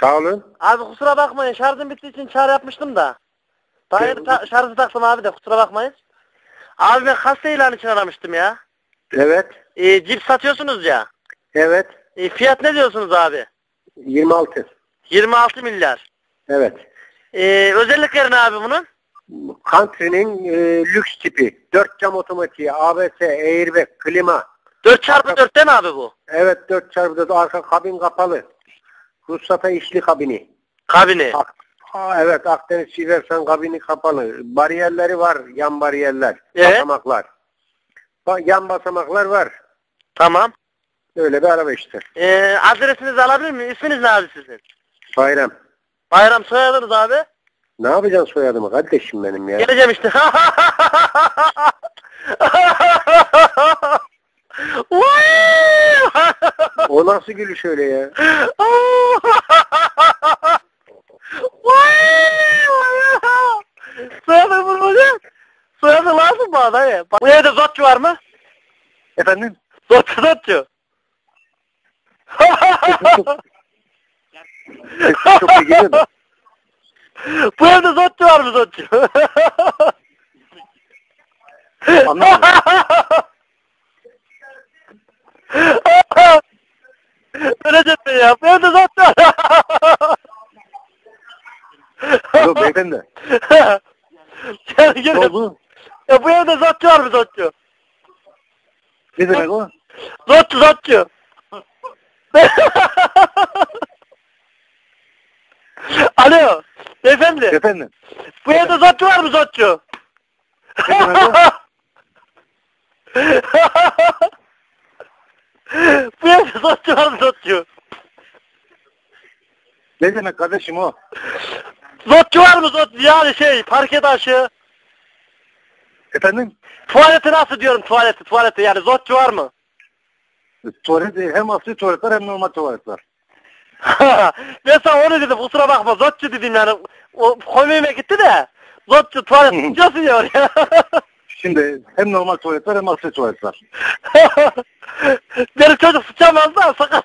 Sağ olun. Abi kusura bakmayın şarjım bittiği için çağrı yapmıştım da. Daha yeni ta- şarjı taktım abi de kusura bakmayın. Abi ben kasa ilanı için aramıştım ya. Evet. Ee, cip satıyorsunuz ya. Evet. Ee, fiyat ne diyorsunuz abi? 26. 26 milyar. Evet. Ee, özellikleri ne abi bunun? Country'nin e, lüks tipi. 4 cam otomatiği, ABS, airbag, klima. 4 çarpı 4 değil mi abi bu? Evet 4 çarpı 4 arka kabin kapalı. Ruhsata işli kabini. Kabini. Ak- Aa, evet Akdeniz Siversen kabini kapalı. Bariyerleri var. Yan bariyerler. Evet. Basamaklar. Ba- yan basamaklar var. Tamam. Öyle bir araba işte. Ee, adresinizi alabilir miyim? İsminiz ne abi sizin? Bayram. Bayram soyadınız abi. Ne yapacaksın soyadımı kardeşim benim ya? Geleceğim işte. O nasıl gülüş öyle ya? Mı adayı? Bu evde zotçu var mı? Efendim? Zotçu zotçu. Ses çok iyi geliyor da. Bu evde zotçu var mı zotçu? Anlamadım. Öleceğim ben ya. Bu evde zotçu var. Yok beyefendi. Gel Ne gel. oldu? Ya bu evde zotçu var mı zotçu? Ne demek o? Zotçu zotçu. Alo. Beyefendi. Efendim? Bu evde zotçu var mı zotçu? Ne demek o? Bu evde zotçu var mı zotçu? Ne demek kardeşim o? Zotçu var mı zotçu? Yani şey parke taşı. Efendim? Tuvaleti nasıl diyorum tuvaleti tuvaleti yani zotçu var mı? Tuvalet hem asli tuvalet var hem normal tuvalet var. ben sana onu dedim kusura bakma zotçu dedim yani. O komiğime gitti de. Zotçu tuvalet tutuyorsun ya oraya. Şimdi hem normal tuvalet var hem asli tuvalet var. Benim çocuk sıçamaz da sakat.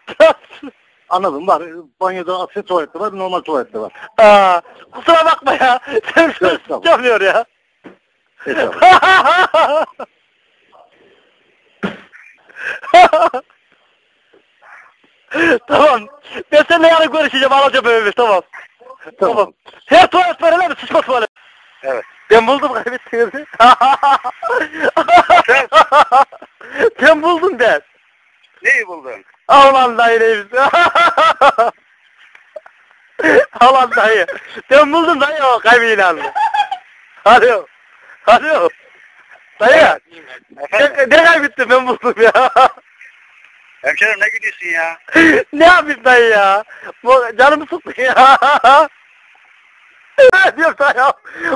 Anladım var. Banyoda asli tuvalet de var, normal tuvalet de var. Aa, kusura bakma ya. Benim çocuk tamam. sıçamıyor ya. Tamam. Ben seninle yarın görüşeceğim alacağım evimi tamam. Tamam. Tamam. Her tuvalet var öyle mi? Sıçma tuvalet. Evet. Ben buldum kaybettiğimi. ben buldum ben. Neyi buldun? Aman dayı. Aman dayı. Ben buldum dayı o kaybıyla. Alo. Alo. Dayı. Ne, ne kaybettim ben buldum ya. Hemşerim ne gidiyorsun ya? ne yapayım dayı ya? Bu canımı sıktı ya. ne diyorum dayı?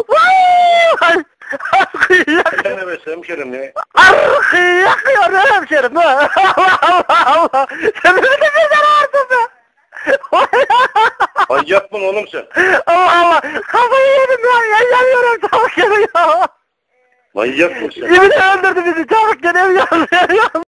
Vay! Arkayı Ne be hemşerim ne? Arkayı yakıyor hemşerim. ha. Allah Allah Allah. Sen öyle birden ağırdın be. Manyak mı oğlum sen? Allah Allah. Kafayı yedim ya. Ya çabuk yanıyor. Manyak mısın? Yemin öldürdü bizi çabuk yanıyor yanıyor.